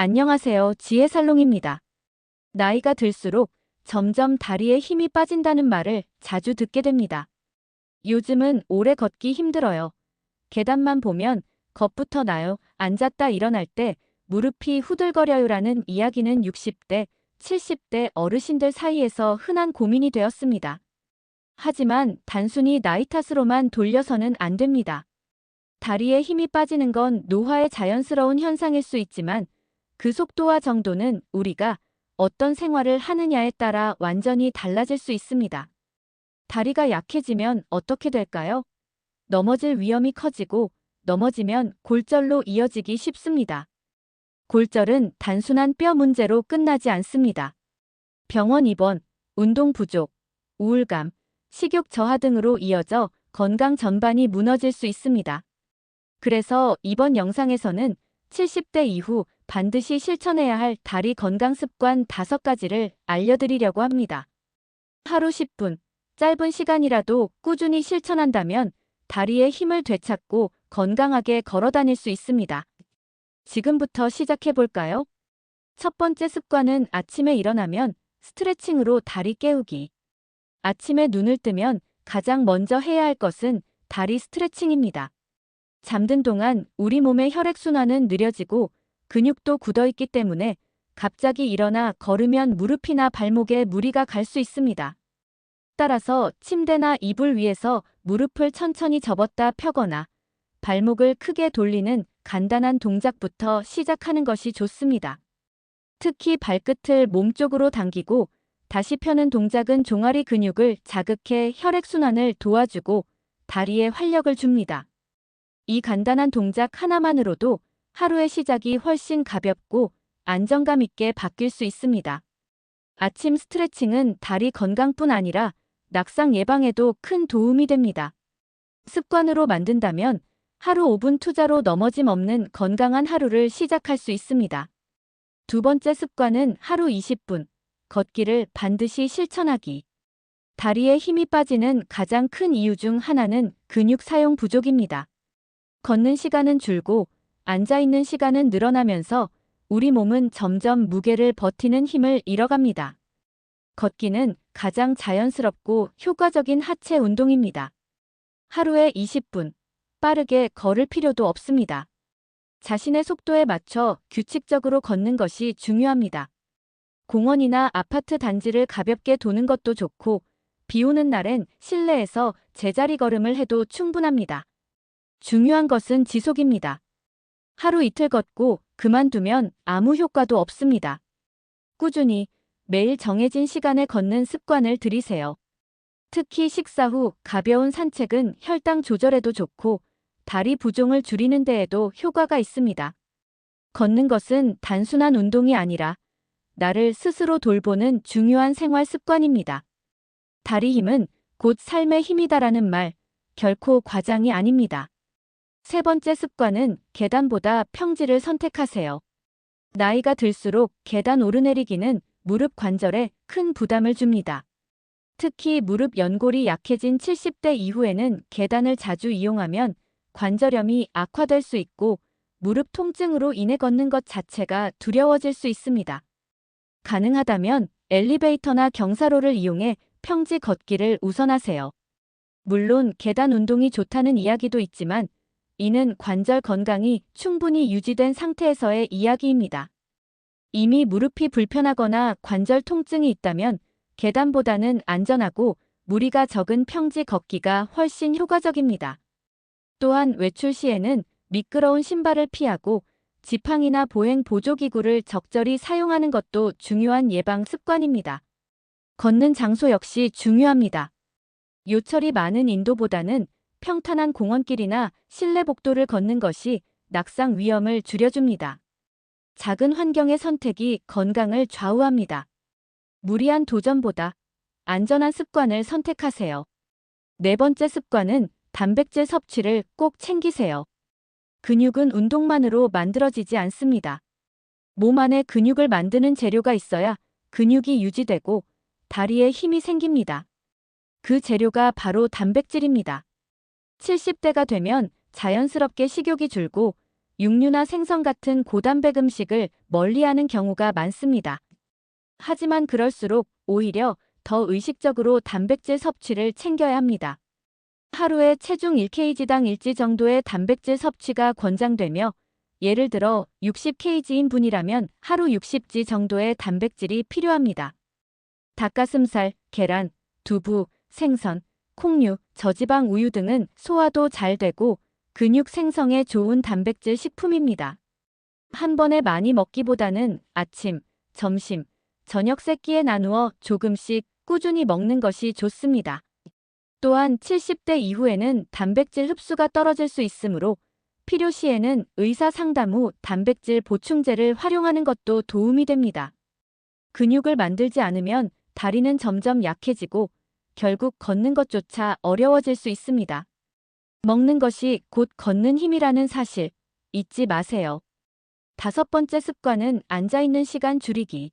안녕하세요. 지혜살롱입니다. 나이가 들수록 점점 다리에 힘이 빠진다는 말을 자주 듣게 됩니다. 요즘은 오래 걷기 힘들어요. 계단만 보면 겁부터 나요. 앉았다 일어날 때 무릎이 후들거려요라는 이야기는 60대, 70대 어르신들 사이에서 흔한 고민이 되었습니다. 하지만 단순히 나이 탓으로만 돌려서는 안 됩니다. 다리에 힘이 빠지는 건 노화의 자연스러운 현상일 수 있지만 그 속도와 정도는 우리가 어떤 생활을 하느냐에 따라 완전히 달라질 수 있습니다. 다리가 약해지면 어떻게 될까요? 넘어질 위험이 커지고 넘어지면 골절로 이어지기 쉽습니다. 골절은 단순한 뼈 문제로 끝나지 않습니다. 병원 입원, 운동 부족, 우울감, 식욕 저하 등으로 이어져 건강 전반이 무너질 수 있습니다. 그래서 이번 영상에서는 70대 이후 반드시 실천해야 할 다리 건강 습관 5가지를 알려드리려고 합니다. 하루 10분, 짧은 시간이라도 꾸준히 실천한다면 다리의 힘을 되찾고 건강하게 걸어 다닐 수 있습니다. 지금부터 시작해 볼까요? 첫 번째 습관은 아침에 일어나면 스트레칭으로 다리 깨우기. 아침에 눈을 뜨면 가장 먼저 해야 할 것은 다리 스트레칭입니다. 잠든 동안 우리 몸의 혈액순환은 느려지고 근육도 굳어있기 때문에 갑자기 일어나 걸으면 무릎이나 발목에 무리가 갈 수 있습니다. 따라서 침대나 이불 위에서 무릎을 천천히 접었다 펴거나 발목을 크게 돌리는 간단한 동작부터 시작하는 것이 좋습니다. 특히 발끝을 몸쪽으로 당기고 다시 펴는 동작은 종아리 근육을 자극해 혈액순환을 도와주고 다리에 활력을 줍니다. 이 간단한 동작 하나만으로도 하루의 시작이 훨씬 가볍고 안정감 있게 바뀔 수 있습니다. 아침 스트레칭은 다리 건강뿐 아니라 낙상 예방에도 큰 도움이 됩니다. 습관으로 만든다면 하루 5분 투자로 넘어짐 없는 건강한 하루를 시작할 수 있습니다. 두 번째 습관은 하루 20분, 걷기를 반드시 실천하기. 다리에 힘이 빠지는 가장 큰 이유 중 하나는 근육 사용 부족입니다. 걷는 시간은 줄고 앉아있는 시간은 늘어나면서 우리 몸은 점점 무게를 버티는 힘을 잃어갑니다. 걷기는 가장 자연스럽고 효과적인 하체 운동입니다. 하루에 20분, 빠르게 걸을 필요도 없습니다. 자신의 속도에 맞춰 규칙적으로 걷는 것이 중요합니다. 공원이나 아파트 단지를 가볍게 도는 것도 좋고, 비 오는 날엔 실내에서 제자리 걸음을 해도 충분합니다. 중요한 것은 지속입니다. 하루 이틀 걷고 그만두면 아무 효과도 없습니다. 꾸준히 매일 정해진 시간에 걷는 습관을 들이세요. 특히 식사 후 가벼운 산책은 혈당 조절에도 좋고 다리 부종을 줄이는 데에도 효과가 있습니다. 걷는 것은 단순한 운동이 아니라 나를 스스로 돌보는 중요한 생활 습관입니다. 다리 힘은 곧 삶의 힘이다라는 말, 결코 과장이 아닙니다. 세 번째 습관은 계단보다 평지를 선택하세요. 나이가 들수록 계단 오르내리기는 무릎 관절에 큰 부담을 줍니다. 특히 무릎 연골이 약해진 70대 이후에는 계단을 자주 이용하면 관절염이 악화될 수 있고 무릎 통증으로 인해 걷는 것 자체가 두려워질 수 있습니다. 가능하다면 엘리베이터나 경사로를 이용해 평지 걷기를 우선하세요. 물론 계단 운동이 좋다는 이야기도 있지만 이는 관절 건강이 충분히 유지된 상태에서의 이야기입니다. 이미 무릎이 불편하거나 관절 통증이 있다면 계단보다는 안전하고 무리가 적은 평지 걷기가 훨씬 효과적입니다. 또한 외출 시에는 미끄러운 신발을 피하고 지팡이나 보행 보조기구를 적절히 사용하는 것도 중요한 예방 습관입니다. 걷는 장소 역시 중요합니다. 요철이 많은 인도보다는 평탄한 공원길이나 실내 복도를 걷는 것이 낙상 위험을 줄여줍니다. 작은 환경의 선택이 건강을 좌우합니다. 무리한 도전보다 안전한 습관을 선택하세요. 네 번째 습관은 단백질 섭취를 꼭 챙기세요. 근육은 운동만으로 만들어지지 않습니다. 몸 안에 근육을 만드는 재료가 있어야 근육이 유지되고 다리에 힘이 생깁니다. 그 재료가 바로 단백질입니다. 70대가 되면 자연스럽게 식욕이 줄고 육류나 생선 같은 고단백 음식을 멀리하는 경우가 많습니다. 하지만 그럴수록 오히려 더 의식적으로 단백질 섭취를 챙겨야 합니다. 하루에 체중 1kg당 일지 정도의 단백질 섭취가 권장되며 예를 들어 60kg인 분이라면 하루 60지 정도의 단백질이 필요합니다. 닭가슴살, 계란, 두부, 생선, 콩류, 저지방 우유 등은 소화도 잘 되고 근육 생성에 좋은 단백질 식품입니다. 한 번에 많이 먹기보다는 아침, 점심, 저녁 세끼에 나누어 조금씩 꾸준히 먹는 것이 좋습니다. 또한 70대 이후에는 단백질 흡수가 떨어질 수 있으므로 필요시에는 의사 상담 후 단백질 보충제를 활용하는 것도 도움이 됩니다. 근육을 만들지 않으면 다리는 점점 약해지고 결국 걷는 것조차 어려워질 수 있습니다. 먹는 것이 곧 걷는 힘이라는 사실 잊지 마세요. 다섯 번째 습관은 앉아있는 시간 줄이기.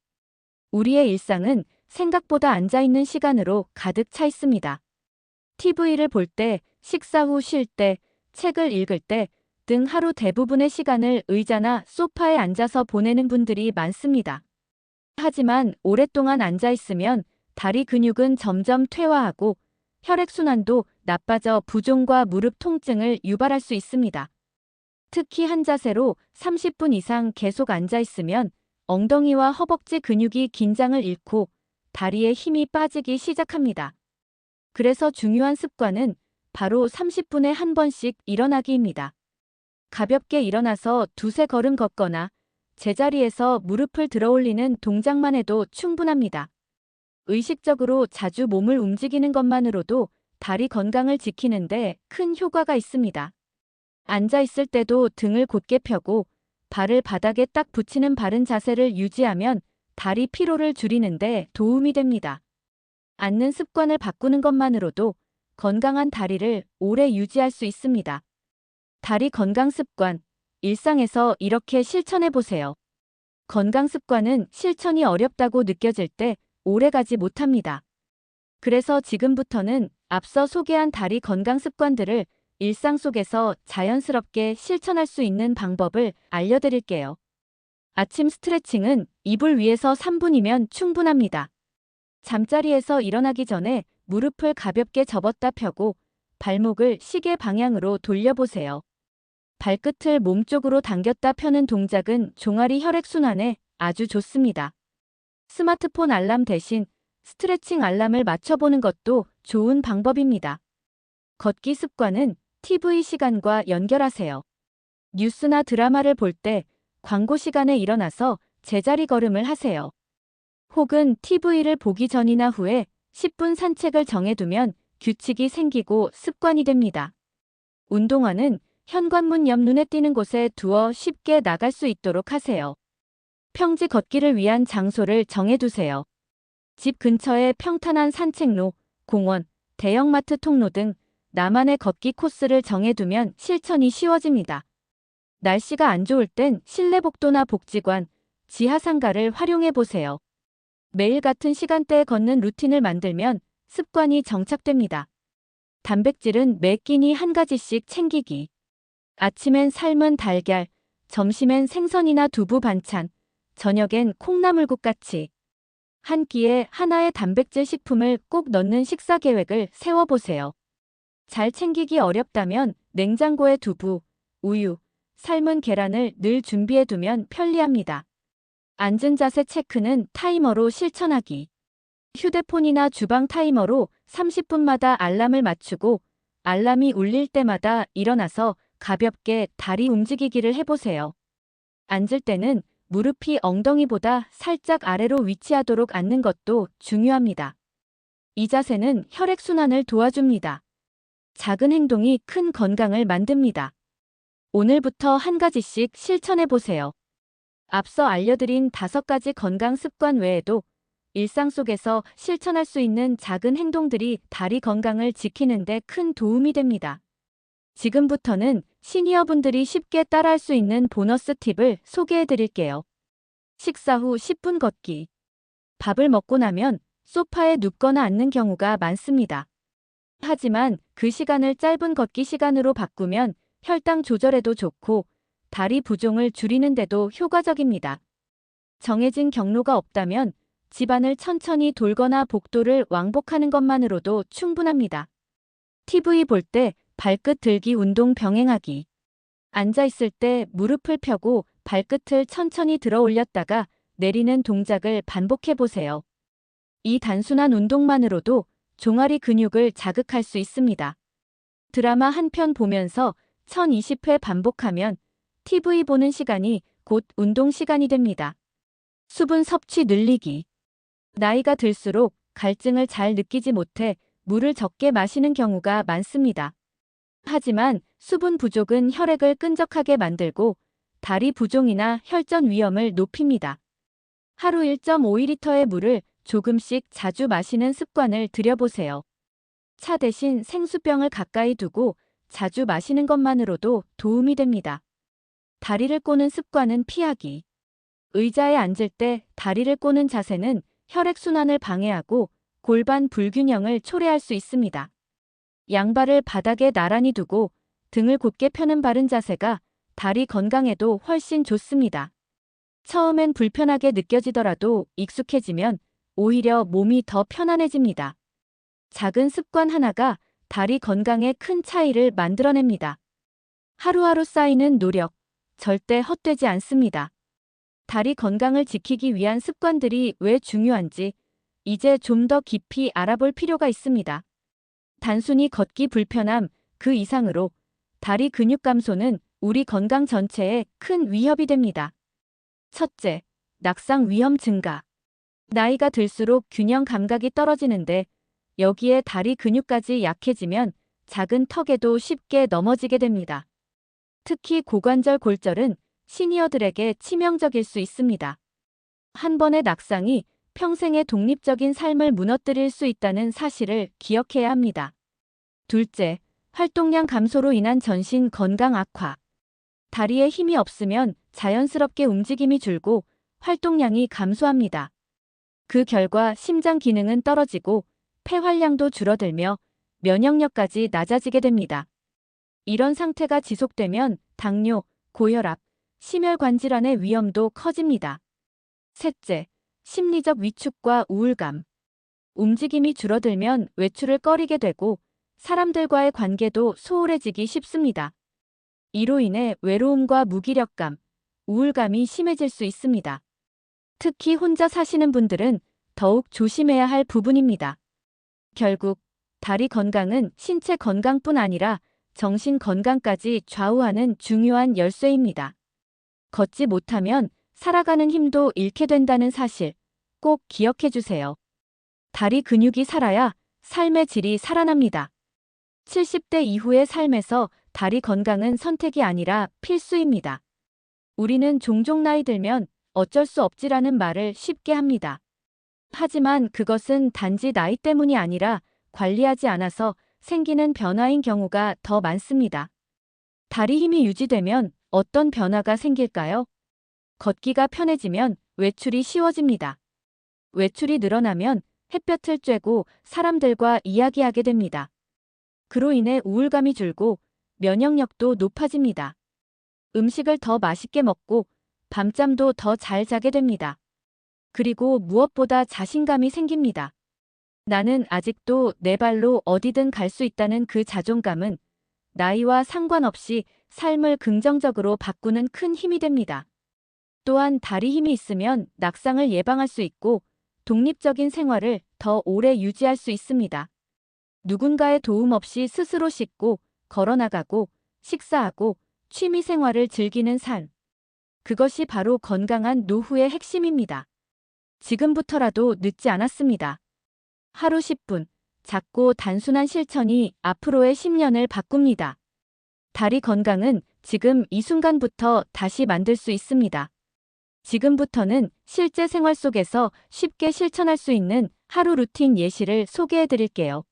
우리의 일상은 생각보다 앉아있는 시간으로 가득 차 있습니다. TV를 볼 때, 식사 후 쉴 때, 책을 읽을 때 등 하루 대부분의 시간을 의자나 소파에 앉아서 보내는 분들이 많습니다. 하지만 오랫동안 앉아 있으면 다리 근육은 점점 퇴화하고 혈액순환도 나빠져 부종과 무릎 통증을 유발할 수 있습니다. 특히 한 자세로 30분 이상 계속 앉아 있으면 엉덩이와 허벅지 근육이 긴장을 잃고 다리에 힘이 빠지기 시작합니다. 그래서 중요한 습관은 바로 30분에 한 번씩 일어나기입니다. 가볍게 일어나서 두세 걸음 걷거나 제자리에서 무릎을 들어 올리는 동작만 해도 충분합니다. 의식적으로 자주 몸을 움직이는 것만으로도 다리 건강을 지키는데 큰 효과가 있습니다. 앉아 있을 때도 등을 곧게 펴고 발을 바닥에 딱 붙이는 바른 자세를 유지하면 다리 피로를 줄이는데 도움이 됩니다. 앉는 습관을 바꾸는 것만으로도 건강한 다리를 오래 유지할 수 있습니다. 다리 건강 습관, 일상에서 이렇게 실천해 보세요. 건강 습관은 실천이 어렵다고 느껴질 때 오래 가지 못합니다. 그래서 지금부터는 앞서 소개한 다리 건강 습관들을 일상 속에서 자연스럽게 실천할 수 있는 방법을 알려드릴게요. 아침 스트레칭은 이불 위에서 3분이면 충분합니다. 잠자리에서 일어나기 전에 무릎을 가볍게 접었다 펴고 발목을 시계 방향으로 돌려보세요. 발끝을 몸쪽으로 당겼다 펴는 동작은 종아리 혈액순환에 아주 좋습니다. 스마트폰 알람 대신 스트레칭 알람을 맞춰보는 것도 좋은 방법입니다. 걷기 습관은 TV 시간과 연결하세요. 뉴스나 드라마를 볼 때 광고 시간에 일어나서 제자리 걸음을 하세요. 혹은 TV를 보기 전이나 후에 10분 산책을 정해두면 규칙이 생기고 습관이 됩니다. 운동화는 현관문 옆 눈에 띄는 곳에 두어 쉽게 나갈 수 있도록 하세요. 평지 걷기를 위한 장소를 정해두세요. 집 근처에 평탄한 산책로, 공원, 대형마트 통로 등 나만의 걷기 코스를 정해두면 실천이 쉬워집니다. 날씨가 안 좋을 땐 실내 복도나 복지관, 지하상가를 활용해 보세요. 매일 같은 시간대에 걷는 루틴을 만들면 습관이 정착됩니다. 단백질은 매 끼니 한 가지씩 챙기기. 아침엔 삶은 달걀, 점심엔 생선이나 두부 반찬, 저녁엔 콩나물국 같이 한 끼에 하나의 단백질 식품을 꼭 넣는 식사 계획을 세워보세요. 잘 챙기기 어렵다면 냉장고에 두부, 우유, 삶은 계란을 늘 준비해두면 편리합니다. 앉은 자세 체크는 타이머로 실천하기. 휴대폰이나 주방 타이머로 30분마다 알람을 맞추고 알람이 울릴 때마다 일어나서 가볍게 다리 움직이기를 해보세요. 앉을 때는 무릎이 엉덩이보다 살짝 아래로 위치하도록 앉는 것도 중요합니다. 이 자세는 혈액순환을 도와줍니다. 작은 행동이 큰 건강을 만듭니다. 오늘부터 한 가지씩 실천해 보세요. 앞서 알려드린 다섯 가지 건강 습관 외에도 일상 속에서 실천할 수 있는 작은 행동들이 다리 건강을 지키는 데 큰 도움이 됩니다. 지금부터는 시니어분들이 쉽게 따라할 수 있는 보너스 팁을 소개해 드릴게요. 식사 후 10분 걷기. 밥을 먹고 나면 소파에 눕거나 앉는 경우가 많습니다. 하지만 그 시간을 짧은 걷기 시간으로 바꾸면 혈당 조절에도 좋고 다리 부종을 줄이는 데도 효과적입니다. 정해진 경로가 없다면 집안을 천천히 돌거나 복도를 왕복하는 것만으로도 충분합니다. TV 볼 때 발끝 들기 운동 병행하기. 앉아 있을 때 무릎을 펴고 발끝을 천천히 들어 올렸다가 내리는 동작을 반복해 보세요. 이 단순한 운동만으로도 종아리 근육을 자극할 수 있습니다. 드라마 한 편 보면서 1020회 반복하면 TV 보는 시간이 곧 운동 시간이 됩니다. 수분 섭취 늘리기. 나이가 들수록 갈증을 잘 느끼지 못해 물을 적게 마시는 경우가 많습니다. 하지만 수분 부족은 혈액을 끈적하게 만들고 다리 부종이나 혈전 위험을 높입니다. 하루 1.5리터의 물을 조금씩 자주 마시는 습관을 들여보세요. 차 대신 생수병을 가까이 두고 자주 마시는 것만으로도 도움이 됩니다. 다리를 꼬는 습관은 피하기. 의자에 앉을 때 다리를 꼬는 자세는 혈액순환을 방해하고 골반 불균형을 초래할 수 있습니다. 양발을 바닥에 나란히 두고 등을 곧게 펴는 바른 자세가 다리 건강에도 훨씬 좋습니다. 처음엔 불편하게 느껴지더라도 익숙해지면 오히려 몸이 더 편안해집니다. 작은 습관 하나가 다리 건강에 큰 차이를 만들어냅니다. 하루하루 쌓이는 노력, 절대 헛되지 않습니다. 다리 건강을 지키기 위한 습관들이 왜 중요한지 이제 좀 더 깊이 알아볼 필요가 있습니다. 단순히 걷기 불편함 그 이상으로 다리 근육 감소는 우리 건강 전체에 큰 위협이 됩니다. 첫째, 낙상 위험 증가. 나이가 들수록 균형 감각이 떨어지는데 여기에 다리 근육까지 약해지면 작은 턱에도 쉽게 넘어지게 됩니다. 특히 고관절 골절은 시니어들에게 치명적일 수 있습니다. 한 번의 낙상이 평생의 독립적인 삶을 무너뜨릴 수 있다는 사실을 기억해야 합니다. 둘째, 활동량 감소로 인한 전신 건강 악화. 다리에 힘이 없으면 자연스럽게 움직임이 줄고 활동량이 감소합니다. 그 결과 심장 기능은 떨어지고 폐활량도 줄어들며 면역력까지 낮아지게 됩니다. 이런 상태가 지속되면 당뇨, 고혈압, 심혈관 질환의 위험도 커집니다. 셋째, 심리적 위축과 우울감. 움직임이 줄어들면 외출을 꺼리게 되고 사람들과의 관계도 소홀해지기 쉽습니다. 이로 인해 외로움과 무기력감, 우울감이 심해질 수 있습니다. 특히 혼자 사시는 분들은 더욱 조심해야 할 부분입니다. 결국 다리 건강은 신체 건강뿐 아니라 정신 건강까지 좌우하는 중요한 열쇠입니다. 걷지 못하면 살아가는 힘도 잃게 된다는 사실 꼭 기억해 주세요. 다리 근육이 살아야 삶의 질이 살아납니다. 70대 이후의 삶에서 다리 건강은 선택이 아니라 필수입니다. 우리는 종종 나이 들면 어쩔 수 없지라는 말을 쉽게 합니다. 하지만 그것은 단지 나이 때문이 아니라 관리하지 않아서 생기는 변화인 경우가 더 많습니다. 다리 힘이 유지되면 어떤 변화가 생길까요? 걷기가 편해지면 외출이 쉬워집니다. 외출이 늘어나면 햇볕을 쬐고 사람들과 이야기하게 됩니다. 그로 인해 우울감이 줄고 면역력도 높아집니다. 음식을 더 맛있게 먹고 밤잠도 더 잘 자게 됩니다. 그리고 무엇보다 자신감이 생깁니다. 나는 아직도 내 발로 어디든 갈 수 있다는 그 자존감은 나이와 상관없이 삶을 긍정적으로 바꾸는 큰 힘이 됩니다. 또한 다리 힘이 있으면 낙상을 예방할 수 있고 독립적인 생활을 더 오래 유지할 수 있습니다. 누군가의 도움 없이 스스로 씻고 걸어나가고 식사하고 취미 생활을 즐기는 삶. 그것이 바로 건강한 노후의 핵심입니다. 지금부터라도 늦지 않았습니다. 하루 10분, 작고 단순한 실천이 앞으로의 10년을 바꿉니다. 다리 건강은 지금 이 순간부터 다시 만들 수 있습니다. 지금부터는 실제 생활 속에서 쉽게 실천할 수 있는 하루 루틴 예시를 소개해 드릴게요.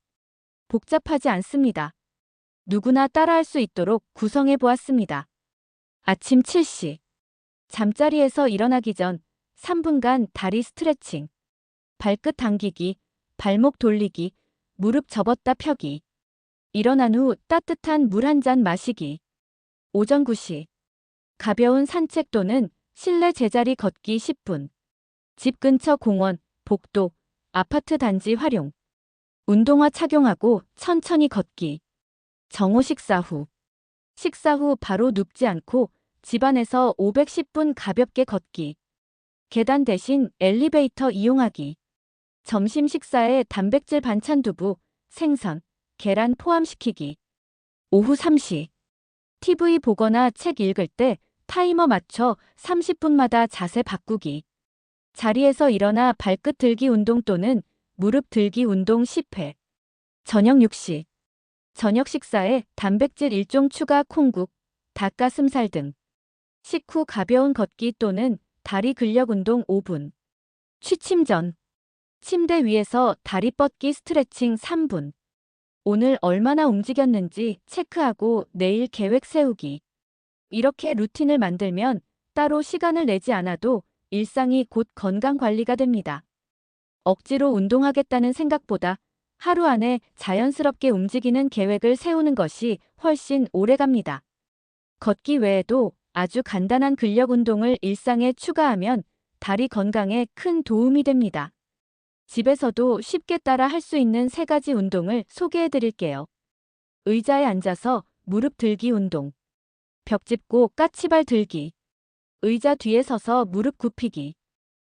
복잡하지 않습니다. 누구나 따라할 수 있도록 구성해 보았습니다. 아침 7시. 잠자리에서 일어나기 전 3분간 다리 스트레칭. 발끝 당기기, 발목 돌리기, 무릎 접었다 펴기. 일어난 후 따뜻한 물 한 잔 마시기. 오전 9시. 가벼운 산책 또는 실내 제자리 걷기 10분. 집 근처 공원, 복도, 아파트 단지 활용. 운동화 착용하고 천천히 걷기. 정오 식사 후. 식사 후 바로 눕지 않고 집안에서 510분 가볍게 걷기. 계단 대신 엘리베이터 이용하기. 점심 식사에 단백질 반찬 두부, 생선, 계란 포함시키기. 오후 3시. TV 보거나 책 읽을 때 타이머 맞춰 30분마다 자세 바꾸기. 자리에서 일어나 발끝 들기 운동 또는 무릎 들기 운동 10회. 저녁 6시. 저녁 식사에 단백질 일종 추가 콩국, 닭가슴살 등. 식후 가벼운 걷기 또는 다리 근력 운동 5분. 취침 전. 침대 위에서 다리 뻗기 스트레칭 3분. 오늘 얼마나 움직였는지 체크하고 내일 계획 세우기. 이렇게 루틴을 만들면 따로 시간을 내지 않아도 일상이 곧 건강 관리가 됩니다. 억지로 운동하겠다는 생각보다 하루 안에 자연스럽게 움직이는 계획을 세우는 것이 훨씬 오래 갑니다. 걷기 외에도 아주 간단한 근력 운동을 일상에 추가하면 다리 건강에 큰 도움이 됩니다. 집에서도 쉽게 따라 할 수 있는 세 가지 운동을 소개해 드릴게요. 의자에 앉아서 무릎 들기 운동. 벽 짚고 까치발 들기. 의자 뒤에 서서 무릎 굽히기.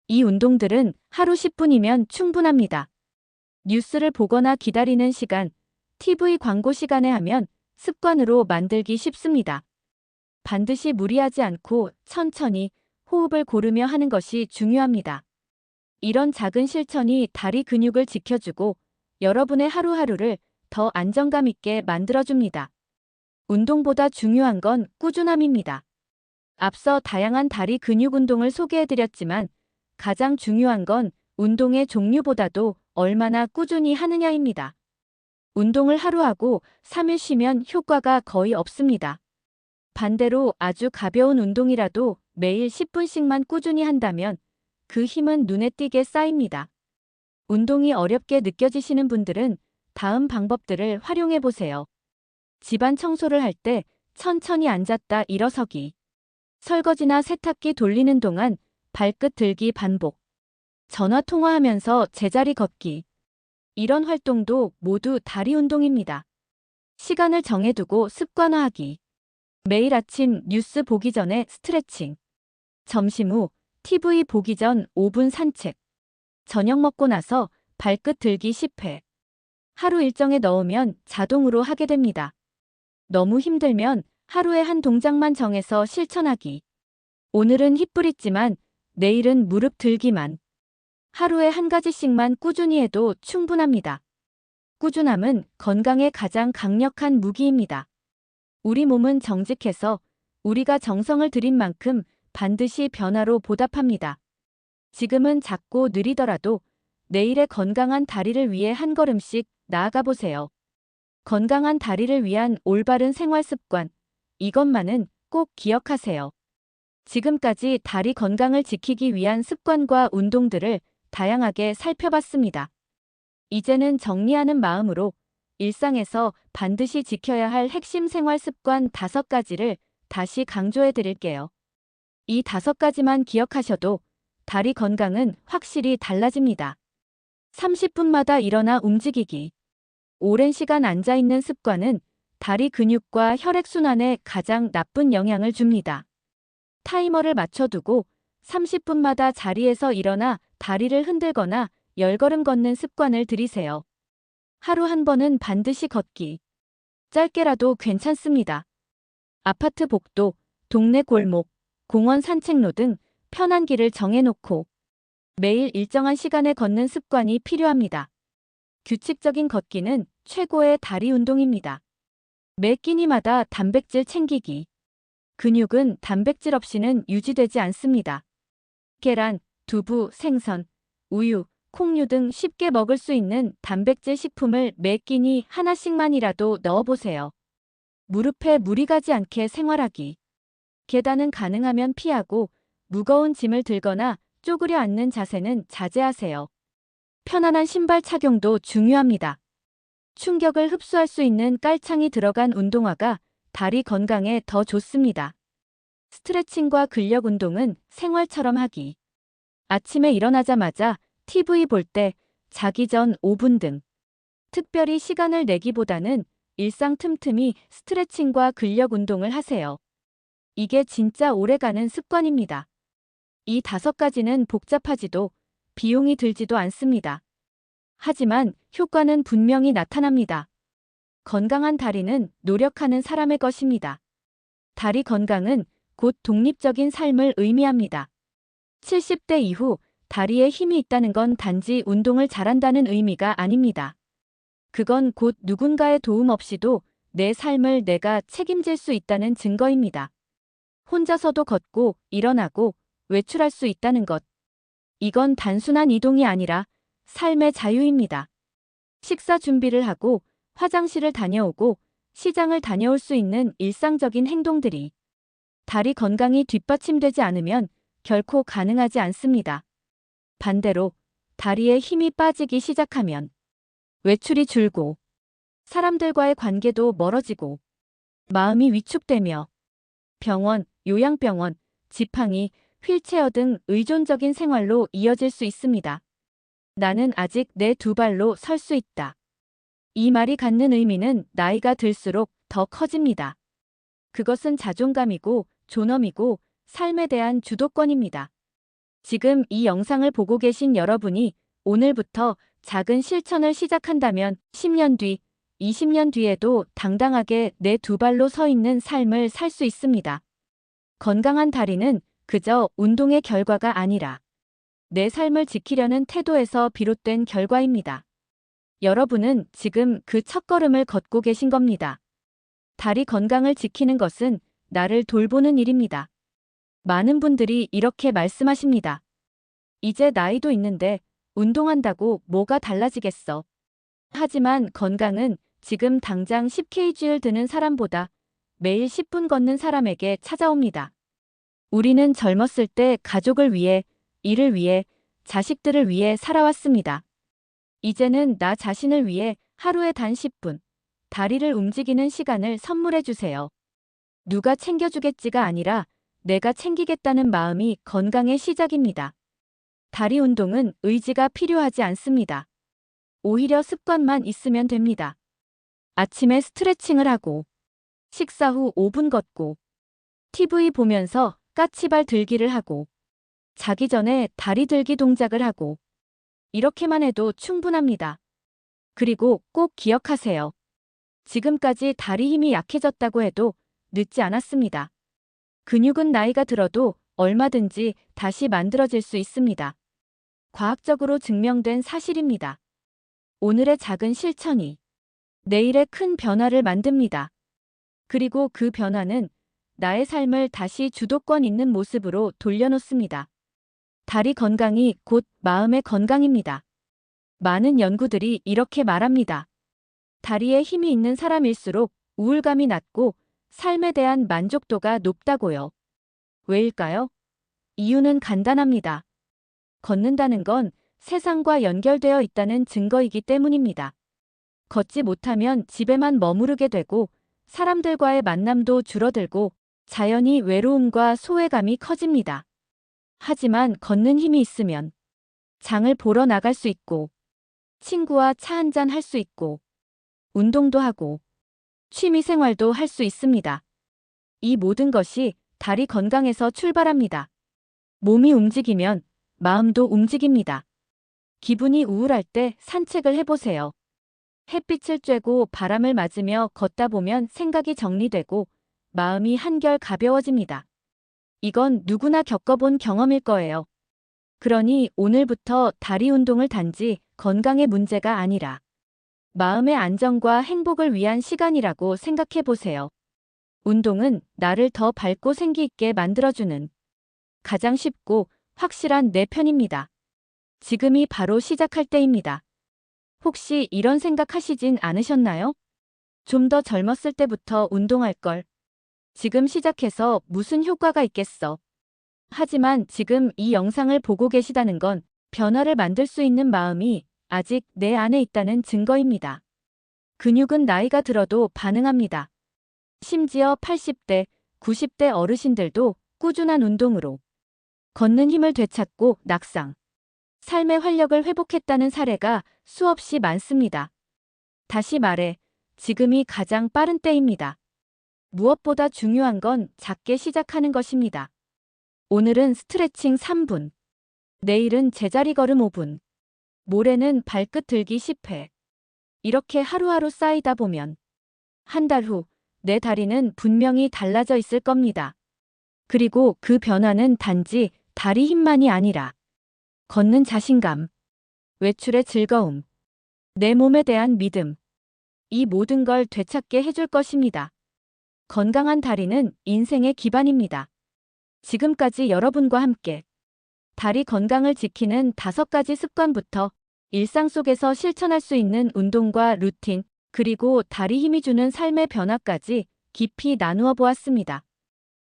이 운동들은 하루 10분이면 충분합니다. 뉴스를 보거나 기다리는 시간, TV 광고 시간에 하면 습관으로 만들기 쉽습니다. 반드시 무리하지 않고 천천히 호흡을 고르며 하는 것이 중요합니다. 이런 작은 실천이 다리 근육을 지켜주고 여러분의 하루하루를 더 안정감 있게 만들어줍니다. 운동보다 중요한 건 꾸준함입니다. 앞서 다양한 다리 근육 운동을 소개해드렸지만 가장 중요한 건 운동의 종류보다도 얼마나 꾸준히 하느냐입니다. 운동을 하루 하고 3일 쉬면 효과가 거의 없습니다. 반대로 아주 가벼운 운동이라도 매일 10분씩만 꾸준히 한다면 그 힘은 눈에 띄게 쌓입니다. 운동이 어렵게 느껴지시는 분들은 다음 방법들을 활용해 보세요. 집안 청소를 할 때 천천히 앉았다 일어서기. 설거지나 세탁기 돌리는 동안 발끝 들기 반복. 전화 통화하면서 제자리 걷기. 이런 활동도 모두 다리 운동입니다. 시간을 정해두고 습관화하기. 매일 아침 뉴스 보기 전에 스트레칭. 점심 후 TV 보기 전 5분 산책. 저녁 먹고 나서 발끝 들기 10회. 하루 일정에 넣으면 자동으로 하게 됩니다. 너무 힘들면 하루에 한 동작만 정해서 실천하기. 오늘은 힙브릿지만 내일은 무릎 들기만. 하루에 한 가지씩만 꾸준히 해도 충분합니다. 꾸준함은 건강에 가장 강력한 무기입니다. 우리 몸은 정직해서 우리가 정성을 들인 만큼 반드시 변화로 보답합니다. 지금은 작고 느리더라도 내일의 건강한 다리를 위해 한 걸음씩 나아가 보세요. 건강한 다리를 위한 올바른 생활 습관. 이것만은 꼭 기억하세요. 지금까지 다리 건강을 지키기 위한 습관과 운동들을 다양하게 살펴봤습니다. 이제는 정리하는 마음으로 일상에서 반드시 지켜야 할 핵심 생활 습관 다섯 가지를 다시 강조해 드릴게요. 이 다섯 가지만 기억하셔도 다리 건강은 확실히 달라집니다. 30분마다 일어나 움직이기. 오랜 시간 앉아 있는 습관은 다리 근육과 혈액순환에 가장 나쁜 영향을 줍니다. 타이머를 맞춰두고 30분마다 자리에서 일어나 다리를 흔들거나 열걸음 걷는 습관을 들이세요. 하루 한 번은 반드시 걷기. 짧게라도 괜찮습니다. 아파트 복도, 동네 골목, 공원 산책로 등 편한 길을 정해놓고 매일 일정한 시간에 걷는 습관이 필요합니다. 규칙적인 걷기는 최고의 다리 운동입니다. 매 끼니마다 단백질 챙기기. 근육은 단백질 없이는 유지되지 않습니다. 계란, 두부, 생선, 우유, 콩류 등 쉽게 먹을 수 있는 단백질 식품을 매 끼니 하나씩만이라도 넣어보세요. 무릎에 무리 가지 않게 생활하기. 계단은 가능하면 피하고 무거운 짐을 들거나 쪼그려 앉는 자세는 자제하세요. 편안한 신발 착용도 중요합니다. 충격을 흡수할 수 있는 깔창이 들어간 운동화가 다리 건강에 더 좋습니다. 스트레칭과 근력 운동은 생활처럼 하기. 아침에 일어나자마자 TV 볼 때 자기 전 5분 등 특별히 시간을 내기보다는 일상 틈틈이 스트레칭과 근력 운동을 하세요. 이게 진짜 오래가는 습관입니다. 이 다섯 가지는 복잡하지도 비용이 들지도 않습니다. 하지만 효과는 분명히 나타납니다. 건강한 다리는 노력하는 사람의 것입니다. 다리 건강은 곧 독립적인 삶을 의미합니다. 70대 이후 다리에 힘이 있다는 건 단지 운동을 잘한다는 의미가 아닙니다. 그건 곧 누군가의 도움 없이도 내 삶을 내가 책임질 수 있다는 증거입니다. 혼자서도 걷고 일어나고 외출할 수 있다는 것. 이건 단순한 이동이 아니라 삶의 자유입니다. 식사 준비를 하고 화장실을 다녀오고 시장을 다녀올 수 있는 일상적인 행동들이 다리 건강이 뒷받침되지 않으면 결코 가능하지 않습니다. 반대로 다리에 힘이 빠지기 시작하면 외출이 줄고 사람들과의 관계도 멀어지고 마음이 위축되며 병원, 요양병원, 지팡이, 휠체어 등 의존적인 생활로 이어질 수 있습니다. 나는 아직 내 두 발로 설 수 있다. 이 말이 갖는 의미는 나이가 들수록 더 커집니다. 그것은 자존감이고 존엄이고 삶에 대한 주도권입니다. 지금 이 영상을 보고 계신 여러분이 오늘부터 작은 실천을 시작한다면 10년 뒤, 20년 뒤에도 당당하게 내 두 발로 서 있는 삶을 살 수 있습니다. 건강한 다리는 그저 운동의 결과가 아니라 내 삶을 지키려는 태도에서 비롯된 결과입니다. 여러분은 지금 그 첫걸음을 걷고 계신 겁니다. 다리 건강을 지키는 것은 나를 돌보는 일입니다. 많은 분들이 이렇게 말씀하십니다. 이제 나이도 있는데 운동한다고 뭐가 달라지겠어. 하지만 건강은 지금 당장 10kg를 드는 사람보다 매일 10분 걷는 사람에게 찾아옵니다. 우리는 젊었을 때 가족을 위해, 일을 위해, 자식들을 위해 살아왔습니다. 이제는 나 자신을 위해 하루에 단 10분, 다리를 움직이는 시간을 선물해 주세요. 누가 챙겨주겠지가 아니라 내가 챙기겠다는 마음이 건강의 시작입니다. 다리 운동은 의지가 필요하지 않습니다. 오히려 습관만 있으면 됩니다. 아침에 스트레칭을 하고, 식사 후 5분 걷고, TV 보면서 까치발 들기를 하고, 자기 전에 다리 들기 동작을 하고, 이렇게만 해도 충분합니다. 그리고 꼭 기억하세요. 지금까지 다리 힘이 약해졌다고 해도 늦지 않았습니다. 근육은 나이가 들어도 얼마든지 다시 만들어질 수 있습니다. 과학적으로 증명된 사실입니다. 오늘의 작은 실천이 내일의 큰 변화를 만듭니다. 그리고 그 변화는 나의 삶을 다시 주도권 있는 모습으로 돌려놓습니다. 다리 건강이 곧 마음의 건강입니다. 많은 연구들이 이렇게 말합니다. 다리에 힘이 있는 사람일수록 우울감이 낮고 삶에 대한 만족도가 높다고요. 왜일까요? 이유는 간단합니다. 걷는다는 건 세상과 연결되어 있다는 증거이기 때문입니다. 걷지 못하면 집에만 머무르게 되고 사람들과의 만남도 줄어들고 자연히 외로움과 소외감이 커집니다. 하지만 걷는 힘이 있으면 장을 보러 나갈 수 있고 친구와 차 한잔 할 수 있고 운동도 하고 취미 생활도 할 수 있습니다. 이 모든 것이 다리 건강에서 출발합니다. 몸이 움직이면 마음도 움직입니다. 기분이 우울할 때 산책을 해보세요. 햇빛을 쬐고 바람을 맞으며 걷다 보면 생각이 정리되고 마음이 한결 가벼워집니다. 이건 누구나 겪어본 경험일 거예요. 그러니 오늘부터 다리 운동을 단지 건강의 문제가 아니라 마음의 안정과 행복을 위한 시간이라고 생각해 보세요. 운동은 나를 더 밝고 생기 있게 만들어주는 가장 쉽고 확실한 내 편입니다. 지금이 바로 시작할 때입니다. 혹시 이런 생각 하시진 않으셨나요? 좀 더 젊었을 때부터 운동할 걸. 지금 시작해서 무슨 효과가 있겠어. 하지만 지금 이 영상을 보고 계시다는 건 변화를 만들 수 있는 마음이 아직 내 안에 있다는 증거입니다. 근육은 나이가 들어도 반응합니다. 심지어 80대, 90대 어르신들도 꾸준한 운동으로 걷는 힘을 되찾고 낙상, 삶의 활력을 회복했다는 사례가 수없이 많습니다. 다시 말해, 지금이 가장 빠른 때입니다. 무엇보다 중요한 건 작게 시작하는 것입니다. 오늘은 스트레칭 3분, 내일은 제자리 걸음 5분, 모레는 발끝 들기 10회. 이렇게 하루하루 쌓이다 보면 한 달 후 내 다리는 분명히 달라져 있을 겁니다. 그리고 그 변화는 단지 다리 힘만이 아니라 걷는 자신감, 외출의 즐거움, 내 몸에 대한 믿음, 이 모든 걸 되찾게 해줄 것입니다. 건강한 다리는 인생의 기반입니다. 지금까지 여러분과 함께 다리 건강을 지키는 다섯 가지 습관부터 일상 속에서 실천할 수 있는 운동과 루틴, 그리고 다리 힘이 주는 삶의 변화까지 깊이 나누어 보았습니다.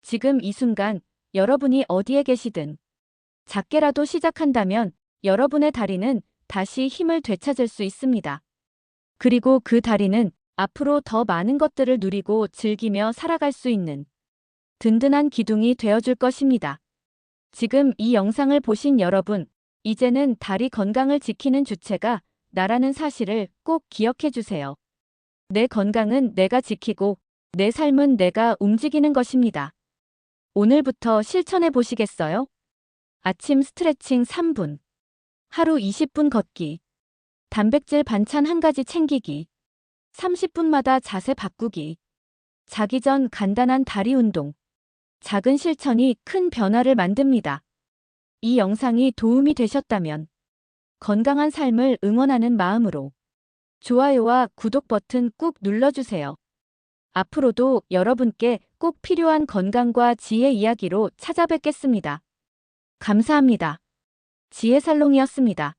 지금 이 순간 여러분이 어디에 계시든 작게라도 시작한다면 여러분의 다리는 다시 힘을 되찾을 수 있습니다. 그리고 그 다리는 앞으로 더 많은 것들을 누리고 즐기며 살아갈 수 있는 든든한 기둥이 되어줄 것입니다. 지금 이 영상을 보신 여러분, 이제는 다리 건강을 지키는 주체가 나라는 사실을 꼭 기억해 주세요. 내 건강은 내가 지키고 내 삶은 내가 움직이는 것입니다. 오늘부터 실천해 보시겠어요? 아침 스트레칭 3분. 하루 20분 걷기. 단백질 반찬 한 가지 챙기기. 30분마다 자세 바꾸기. 자기 전 간단한 다리 운동. 작은 실천이 큰 변화를 만듭니다. 이 영상이 도움이 되셨다면 건강한 삶을 응원하는 마음으로 좋아요와 구독 버튼 꾹 눌러주세요. 앞으로도 여러분께 꼭 필요한 건강과 지혜 이야기로 찾아뵙겠습니다. 감사합니다. 지혜살롱이었습니다.